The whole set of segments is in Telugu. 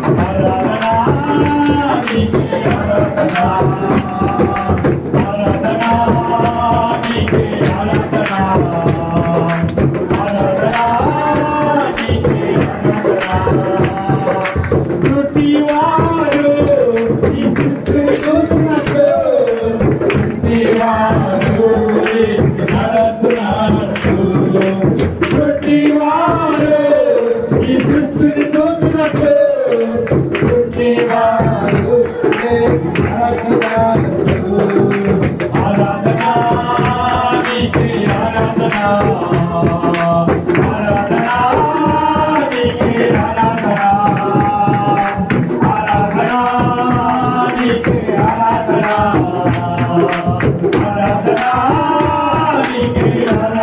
ఆరాధన నీకే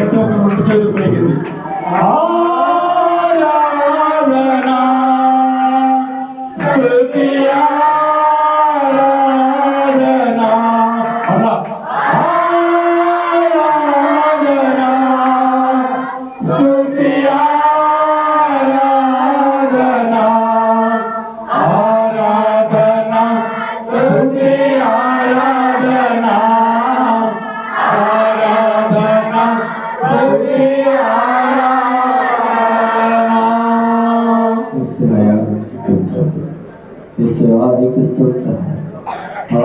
ప్రతి ఒక్కరు రెండు చేతులు పైకింది